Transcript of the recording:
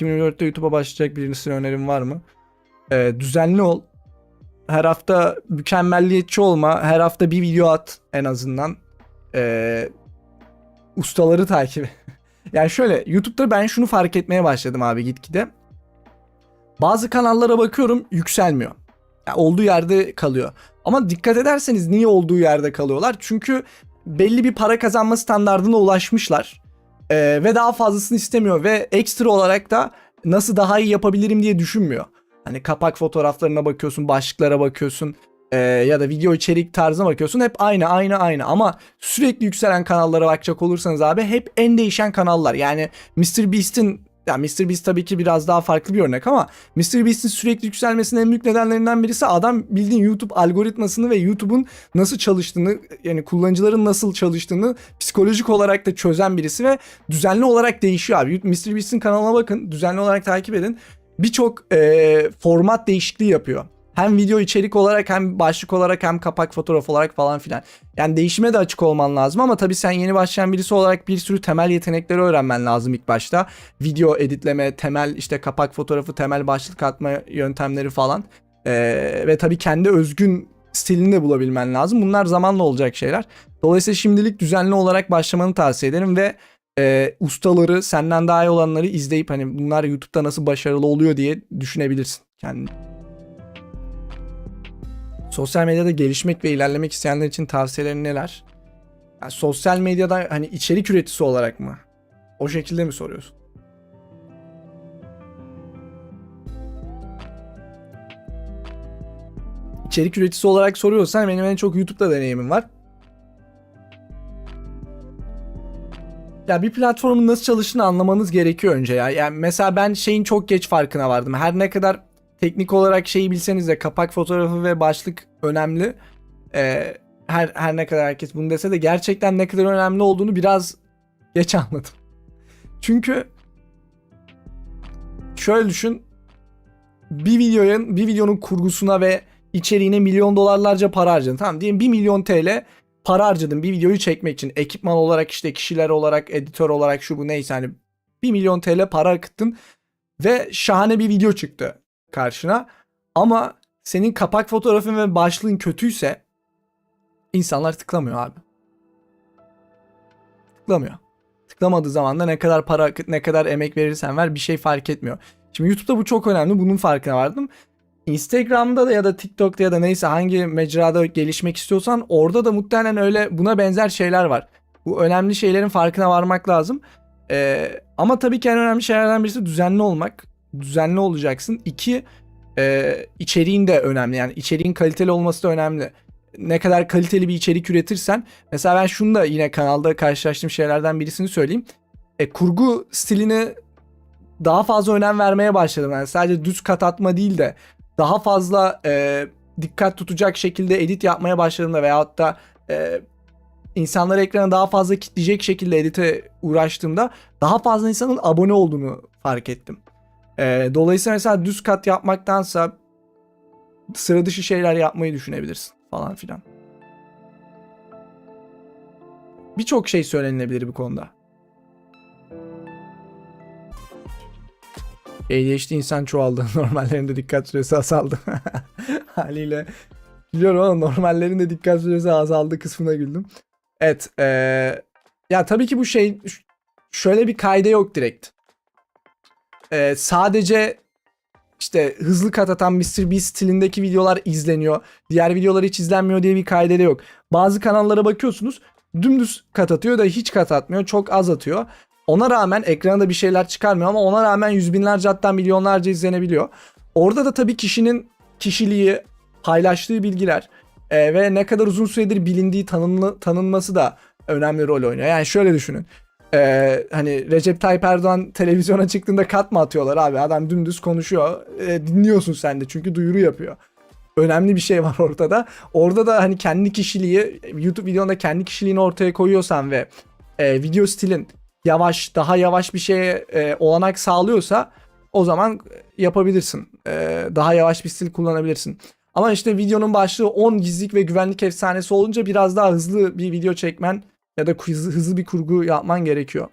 2024'te YouTube'a başlayacak birisine önerim var mı? Ee, düzenli ol. Her hafta mükemmelliyetçi olma. Her hafta bir video at en azından. Ee, ustaları takip yani şöyle YouTube'da ben şunu fark etmeye başladım abi gitgide. Bazı kanallara bakıyorum yükselmiyor. Yani olduğu yerde kalıyor. Ama dikkat ederseniz niye olduğu yerde kalıyorlar? Çünkü belli bir para kazanma standardına ulaşmışlar. Ee, ve daha fazlasını istemiyor ve ekstra olarak da nasıl daha iyi yapabilirim diye düşünmüyor. Hani kapak fotoğraflarına bakıyorsun, başlıklara bakıyorsun ee, ya da video içerik tarzına bakıyorsun. Hep aynı, aynı, aynı. Ama sürekli yükselen kanallara bakacak olursanız abi hep en değişen kanallar. Yani Mr. Beast'in ya Mr. Beast tabii ki biraz daha farklı bir örnek ama Mr. Beast'in sürekli yükselmesinin en büyük nedenlerinden birisi adam bildiğin YouTube algoritmasını ve YouTube'un nasıl çalıştığını yani kullanıcıların nasıl çalıştığını psikolojik olarak da çözen birisi ve düzenli olarak değişiyor abi. Mr. Beast'in kanalına bakın düzenli olarak takip edin. Birçok eee, format değişikliği yapıyor. Hem video içerik olarak hem başlık olarak hem kapak fotoğraf olarak falan filan. Yani değişime de açık olman lazım ama tabii sen yeni başlayan birisi olarak bir sürü temel yetenekleri öğrenmen lazım ilk başta. Video editleme, temel işte kapak fotoğrafı, temel başlık atma yöntemleri falan. Ee, ve tabii kendi özgün stilini de bulabilmen lazım. Bunlar zamanla olacak şeyler. Dolayısıyla şimdilik düzenli olarak başlamanı tavsiye ederim ve e, ustaları, senden daha iyi olanları izleyip hani bunlar YouTube'da nasıl başarılı oluyor diye düşünebilirsin kendini. Sosyal medyada gelişmek ve ilerlemek isteyenler için tavsiyelerin neler? Yani sosyal medyada hani içerik üreticisi olarak mı? O şekilde mi soruyorsun? İçerik üreticisi olarak soruyorsan benim en çok YouTube'da deneyimim var. Ya bir platformun nasıl çalıştığını anlamanız gerekiyor önce ya. Yani mesela ben şeyin çok geç farkına vardım. Her ne kadar teknik olarak şeyi bilseniz de kapak fotoğrafı ve başlık önemli. Ee, her her ne kadar herkes bunu dese de gerçekten ne kadar önemli olduğunu biraz geç anladım. Çünkü şöyle düşün. Bir videonun bir videonun kurgusuna ve içeriğine milyon dolarlarca para harcadın. Tamam diyelim 1 milyon TL para harcadın bir videoyu çekmek için. Ekipman olarak işte kişiler olarak, editör olarak şu bu neyse hani 1 milyon TL para akıttın ve şahane bir video çıktı karşına. Ama senin kapak fotoğrafın ve başlığın kötüyse insanlar tıklamıyor abi. Tıklamıyor. Tıklamadığı zaman da ne kadar para ne kadar emek verirsen ver bir şey fark etmiyor. Şimdi YouTube'da bu çok önemli. Bunun farkına vardım. Instagram'da da ya da TikTok'ta ya da neyse hangi mecrada gelişmek istiyorsan orada da muhtemelen öyle buna benzer şeyler var. Bu önemli şeylerin farkına varmak lazım. Ee, ama tabii ki en önemli şeylerden birisi düzenli olmak. Düzenli olacaksın. İki, e, içeriğin de önemli. Yani içeriğin kaliteli olması da önemli. Ne kadar kaliteli bir içerik üretirsen. Mesela ben şunu da yine kanalda karşılaştığım şeylerden birisini söyleyeyim. E, kurgu stiline daha fazla önem vermeye başladım. Yani sadece düz kat atma değil de daha fazla e, dikkat tutacak şekilde edit yapmaya başladığımda veyahut da e, insanları ekrana daha fazla kitleyecek şekilde edite uğraştığımda daha fazla insanın abone olduğunu fark ettim. E, dolayısıyla mesela düz kat yapmaktansa sıra dışı şeyler yapmayı düşünebilirsin falan filan. Birçok şey söylenilebilir bu konuda. ADHD insan çoğaldı. Normallerinde dikkat süresi azaldı. Haliyle biliyorum ama normallerin de dikkat süresi azaldı kısmına güldüm. Evet. eee, ya tabii ki bu şey şöyle bir kaide yok direkt. Eee, sadece işte hızlı kat atan Mr. Beast stilindeki videolar izleniyor. Diğer videolar hiç izlenmiyor diye bir kaide de yok. Bazı kanallara bakıyorsunuz dümdüz kat atıyor da hiç kat atmıyor. Çok az atıyor. Ona rağmen ekranda bir şeyler çıkarmıyor ama ona rağmen yüz binlerce hatta milyonlarca izlenebiliyor. Orada da tabii kişinin kişiliği, paylaştığı bilgiler e, ve ne kadar uzun süredir bilindiği tanınlı, tanınması da önemli rol oynuyor. Yani şöyle düşünün. E, hani Recep Tayyip Erdoğan televizyona çıktığında kat mı atıyorlar abi? Adam dümdüz konuşuyor. E, dinliyorsun sen de çünkü duyuru yapıyor. Önemli bir şey var ortada. Orada da hani kendi kişiliği, YouTube videonda kendi kişiliğini ortaya koyuyorsan ve e, video stilin yavaş, daha yavaş bir şeye e, olanak sağlıyorsa o zaman yapabilirsin. E, daha yavaş bir stil kullanabilirsin. Ama işte videonun başlığı 10 gizlilik ve güvenlik efsanesi olunca biraz daha hızlı bir video çekmen ya da hızlı, bir kurgu yapman gerekiyor.